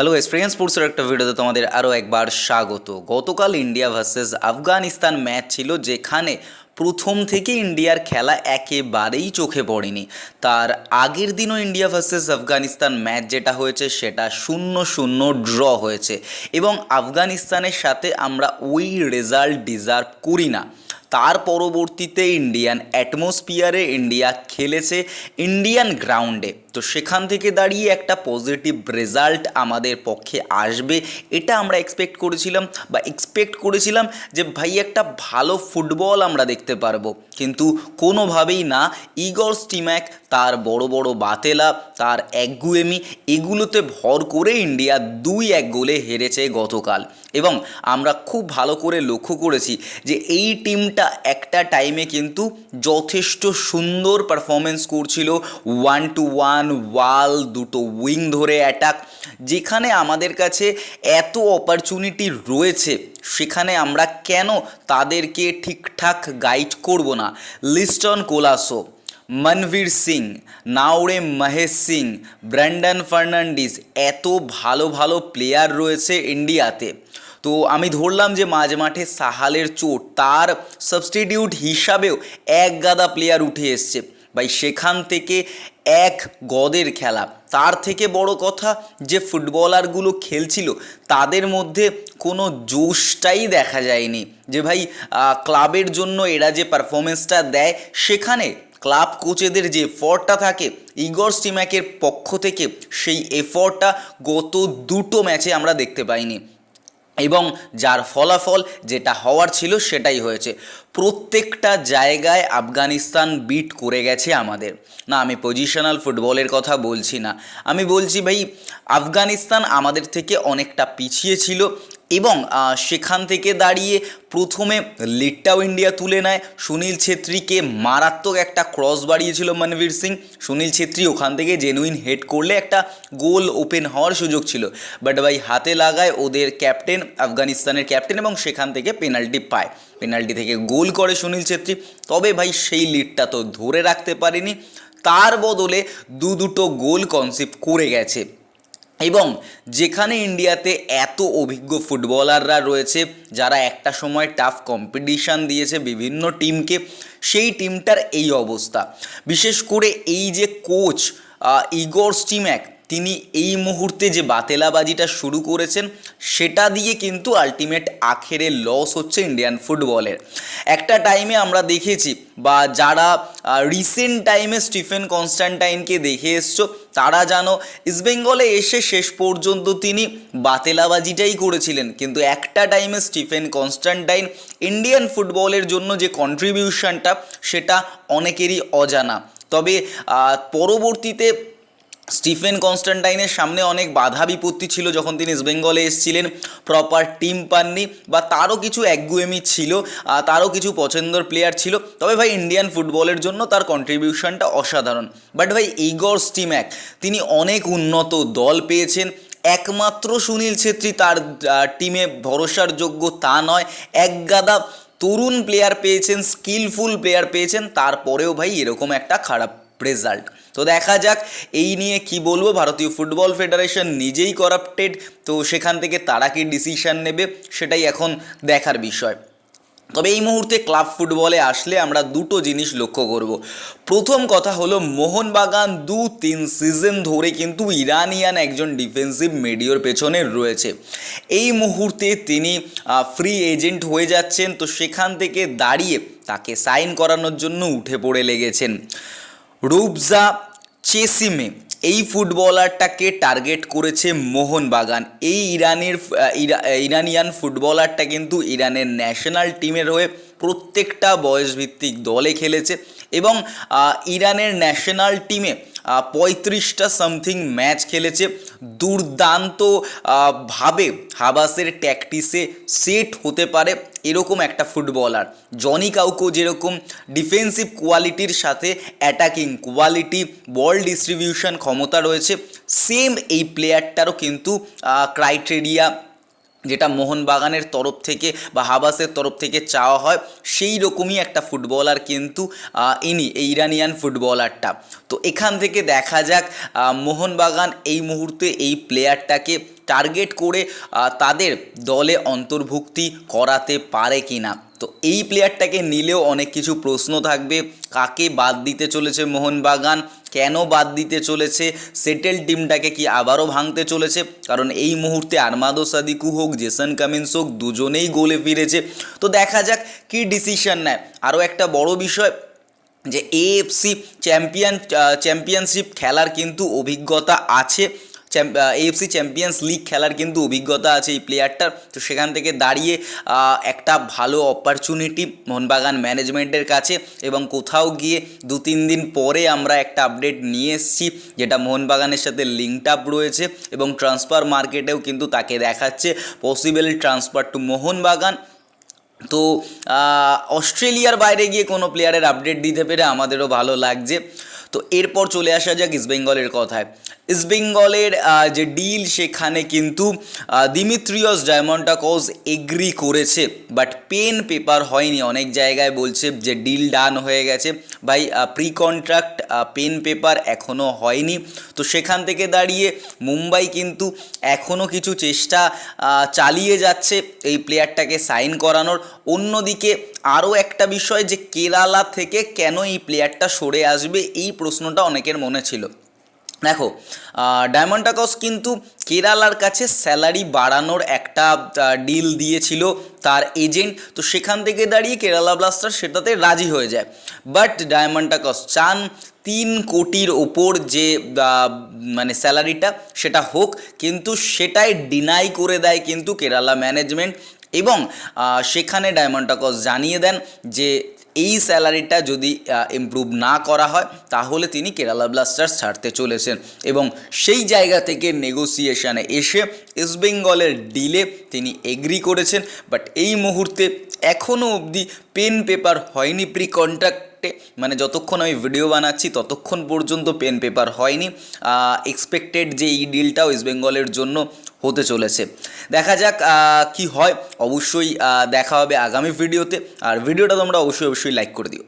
Hello experience স্পোর্টসের একটা ভিডিওতে তোমাদের আরও একবার স্বাগত। গতকাল ইন্ডিয়া ভার্সেস আফগানিস্তান ম্যাচ ছিল যেখানে প্রথম থেকে ইন্ডিয়ার খেলা একেবারেই চোখে পড়েনি। তার আগের দিনও ইন্ডিয়া ভার্সেস আফগানিস্তান ম্যাচ যেটা হয়েছে সেটা শূন্য শূন্য ড্র হয়েছে। এবং আফগানিস্তানের সাথে আমরা ওই রেজাল্ট ডিজার্ভ করি না। তার পরবর্তীতে ইন্ডিয়ান অ্যাটমসফিয়ারে ইন্ডিয়া খেলেছে ইন্ডিয়ান গ্রাউন্ডে তো সেখান থেকে দাঁড়িয়ে একটা পজিটিভ রেজাল্ট আমাদের পক্ষে আসবে, এটা আমরা এক্সপেক্ট করেছিলাম বা এক্সপেক্ট করেছিলাম যে ভাই একটা ভালো ফুটবল আমরা দেখতে পারব। কিন্তু কোনোভাবেই না ইগর স্টিম্যাক তার বড় বড় বাতেলা, তার একগুয়েমি এগুলোতে ভর করে ইন্ডিয়া দুই এক গোলে হেরেছে গতকাল। এবং আমরা খুব ভালো করে লক্ষ্য করেছি যে এই টিমটা একটা টাইমে কিন্তু যথেষ্ট সুন্দর পারফরমেন্স করছিল। ওয়ান টু ওয়ান ওয়াল দুটো উইং ধরে অ্যাটাক যেখানে আমাদের কাছে এত অপরচুনিটি রয়েছে, সেখানে আমরা কেন তাদেরকে ঠিকঠাক গাইড করব না? লিস্টন কোলাসো মনবীর সিং, নাওরে মহেশ সিং, ব্র্যান্ডন ফার্নান্ডিস এত ভালো ভালো প্লেয়ার রয়েছে ইন্ডিয়াতে। তো আমি ধরলাম যে মাঝ মাঠে সাহালের চোট, তার সাবস্টিটিউট হিসাবেও এক গাদা প্লেয়ার উঠে এসছে। ভাই, সেখান থেকে এক গদের খেলা। তার থেকে বড় কথা যে ফুটবলারগুলো খেলছিল, তাদের মধ্যে কোনো জোশটাই দেখা যায়নি। যে ভাই ক্লাবের জন্য এরা যে পারফরমেন্সটা দেয়, সেখানে ক্লাব কোচেদের যে এফর্টটা থাকে, ইগর স্টিম্যাকের পক্ষ থেকে সেই এফর্টটা গত দুটো ম্যাচে আমরা দেখতে পাইনি। এবং যার ফলাফল যেটা হওয়ার ছিল সেটাই হয়েছে। প্রত্যেকটা জায়গায় আফগানিস্তান বিট করে গেছে আমাদের। না, আমি পজিশনাল ফুটবলের কথা বলছি না। আমি বলছি ভাই, আফগানিস্তান আমাদের থেকে অনেকটা পিছিয়ে ছিল। এবং সেখান থেকে দাঁড়িয়ে প্রথমে লিডটাও ইন্ডিয়া তুলে নেয়। সুনীল ছেত্রীকে মারাত্মক একটা ক্রস বাড়িয়েছিল মনবীর সিং। সুনীল ছেত্রী ওখান থেকে জেনুইন হেড করলে একটা গোল ওপেন হওয়ার সুযোগ ছিল। বাট ভাই, হাতে লাগায় ওদের ক্যাপ্টেন আফগানিস্তানের ক্যাপ্টেন এবং সেখান থেকে পেনাল্টি পায়। পেনাল্টি থেকে গোল করে সুনীল ছেত্রী। তবে ভাই, সেই লিডটা তো ধরে রাখতে পারেনি। তার বদলে দু দুটো গোল কনসিভ করে গেছে। এবং যেখানে ইন্ডিয়াতে এত অভিজ্ঞ ফুটবলাররা রয়েছে, যারা একটা সময় টাফ কম্পিটিশান দিয়েছে বিভিন্ন টিমকে সেই টিমটার এই অবস্থা। বিশেষ করে এই যে কোচ ইগোর স্টিম্যাক তিনি এই মুহূর্তে যে বাতেলাবাজিটা শুরু করেছেন, সেটা দিয়ে কিন্তু আলটিমেট আখেরে লস হচ্ছে ইন্ডিয়ান ফুটবলের একটা টাইমে আমরা দেখেছি, বা যারা রিসেন্ট টাইমে স্টিফেন কনস্ট্যান্টাইনকে দেখে এসছো, তারা জানো ইস্টবেঙ্গলে এসে শেষ পর্যন্ত তিনি বাতেলাবাজিটাই করেছিলেন। কিন্তু একটা টাইমে স্টিফেন কনস্ট্যান্টাইন ইন্ডিয়ান ফুটবলের জন্য যে কন্ট্রিবিউশনটা সেটা অনেকেরই অজানা। তবে পরবর্তীতে স্টিফেন কনস্ট্যান্টাইনের সামনে অনেক বাধা বিপত্তি ছিল যখন তিনি ইস্টবেঙ্গলে এসেছিলেন। প্রপার টিম পাননি বা তারও কিছু একগুয়েমি ছিল তারও কিছু পছন্দর প্লেয়ার ছিল। তবে ভাই ইন্ডিয়ান ফুটবলের জন্য তার কন্ট্রিবিউশনটা অসাধারণ। বাট ভাই ইগর স্টিম্যাক তিনি অনেক উন্নত দল পেয়েছেন। একমাত্র সুনীল ছেত্রী তার টিমে ভরসার যোগ্য তা নয়। এক গাদা তরুণ প্লেয়ার পেয়েছেন স্কিলফুল প্লেয়ার পেয়েছেন। তারপরেও ভাই, এরকম একটা খারাপ রেজাল্ট তো দেখা যাক, এই নিয়ে কি বলব? ভারতীয় ফুটবল ফেডারেশন নিজেই করাপ্টেড তো সেখান থেকে তারা কি ডিসিশন নেবে, সেটাই এখন দেখার বিষয়। তবে এই মুহূর্তে ক্লাব ফুটবলে আসলে আমরা দুটো জিনিস লক্ষ্য করব। প্রথম কথা হলো, মোহনবাগান দু তিন সিজন ধরে কিন্তু ইরানিয়ান একজন ডিফেন্সিভ মিডিওর পেছনে রয়েছে। এই মুহূর্তে তিনি ফ্রি এজেন্ট হয়ে যাচ্ছেন, তো সেখান থেকে দাঁড়িয়ে তাকে সাইন করানোর জন্য উঠে পড়ে লেগেছেন। রুবজা চেসিমে, এই ফুটবলারটাকে টার্গেট করেছে মোহনবাগান। এই ইরানের ইরানিয়ান ফুটবলারটা কিন্তু ইরানের ন্যাশনাল টিমের হয়ে প্রত্যেকটা বয়সভিত্তিক দলে খেলেছে। এবং ইরানের ন্যাশনাল টিমে পঁয়ত্রিশটা সামথিং ম্যাচ খেলেছে। দুর্দান্ত ভাবে হাবাসের ট্যাকটিসে সেট হতে পারে এরকম একটা ফুটবলার জনি কাউকো যেরকম ডিফেন্সিভ কোয়ালিটির সাথে অ্যাটাকিং কোয়ালিটি বল ডিস্ট্রিবিউশন ক্ষমতা রয়েছে সেম এই প্লেয়ারটারও কিন্তু ক্রাইটেরিয়া যেটা মোহনবাগানের তরফ থেকে বা হাবাসের তরফ থেকে চাওয়া হয়, সেই রকমই একটা ফুটবলার কিন্তু ইনি, ইরানিয়ান ফুটবলারটা। তো এখান থেকে দেখা যাক মোহনবাগান এই মুহূর্তে এই প্লেয়ারটাকে টার্গেট করে তাদের দলে অন্তর্ভুক্তি করাতে পারে কি না তো এই প্লেয়ারটাকে নিলেও অনেক কিছু প্রশ্ন থাকবে। কাকে বাদ দিতে চলেছে মোহনবাগান? কেন বাদ দিতে চলেছে? সেটেল টিমটাকে কি আবারও ভাঙতে চলেছে? কারণ এই মুহূর্তে আরমাদো সাদিকু হোক, জেসন কামিন্স হোক, দুজনেই গোলে ফিরেছে। তো দেখা যাক কি ডিসিশন নেয়। আরও একটা বড় বিষয়, যে এএফসি চ্যাম্পিয়ন চ্যাম্পিয়নশিপ খেলার কিন্তু অভিজ্ঞতা আছে। এএফসি চ্যাম্পিয়ন্স লিগ খেলার কিন্তু অভিজ্ঞতা আছে এই প্লেয়ারটার তো সেখান থেকে দাঁড়িয়ে একটা ভালো অপরচুনিটি মোহনবাগান ম্যানেজমেন্টের কাছে এবং কোথাও গিয়ে দু তিন দিন পরে আমরা একটা আপডেট নিয়ে এসেছি, যেটা মোহনবাগানের সাথে লিঙ্কড আপ রয়েছে এবং ট্রান্সফার মার্কেটেও কিন্তু তাকে দেখাচ্ছে। Possible transfer to Mohun Bagan. তো অস্ট্রেলিয়ার বাইরে গিয়ে কোনো প্লেয়ারের আপডেট দিতে পেরে আমাদেরও ভালো লাগছে। তো এরপর চলে আসা যাক ইস্টবেঙ্গলের কথায়। ইস্টবেঙ্গলের যে ডিল সেখানে কিন্তু দিমিত্রিয়স ডায়মন্ডাকস এগ্রি করেছে। বাট পেন পেপার হয়নি, অনেক জায়গায় বলছে যে ডিল ডান হয়ে গেছে। ভাই প্রি কন্ট্রাক্ট পেন পেপার এখনও হয়নি। তো সেখান থেকে দাঁড়িয়ে মুম্বাই কিন্তু এখনও কিছু চেষ্টা চালিয়ে যাচ্ছে এই প্লেয়ারটাকে সাইন করানোর। অন্যদিকে আরও একটা বিষয় যে কেরালা থেকে কেন এই প্লেয়ারটা সরে আসবে, এই প্রশ্নটা অনেকের মনে ছিল। দেখো ডায়মন্ড কিন্তু কেরালার কাছে স্যালারি বাড়ানোর একটা ডিল দিয়েছিল তার এজেন্ট তো সেখান থেকে দাঁড়িয়ে কেরালা ব্লাস্টার সেটাতে রাজি হয়ে যায়। বাট ডায়মন্ড চান তিন কোটির ওপর যে মানে স্যালারিটা সেটা হোক, কিন্তু সেটাই ডিনাই করে দেয় কিন্তু কেরালা ম্যানেজমেন্ট এবং সেখানে ডায়মন্ড জানিয়ে দেন যে এই স্যালারিটা যদি ইমপ্রুভ না করা হয়, তাহলে তিনি কেরালা ব্লাস্টার্স ছাড়তে চলেছেন। এবং সেই জায়গা থেকে নেগোসিয়েশনে এসে ইস্টবেঙ্গলের ডিলে তিনি এগ্রি করেছেন। বাট এই মুহূর্তে এখনও অবধি পেন পেপার হয়নি প্রি কন্ট্রাক্টে মানে যতক্ষণ আমি ভিডিও বানাচ্ছি, ততক্ষণ পর্যন্ত পেন পেপার হয়নি। এক্সপেক্টেড যে এই ডিলটাও ইস্টবেঙ্গলের জন্য হতে চলেছে। দেখা যাক কি হয়। অবশ্যই দেখা হবে আগামী ভিডিওতে। আর ভিডিওটা তোমরা অবশ্যই অবশ্যই লাইক করে দিও।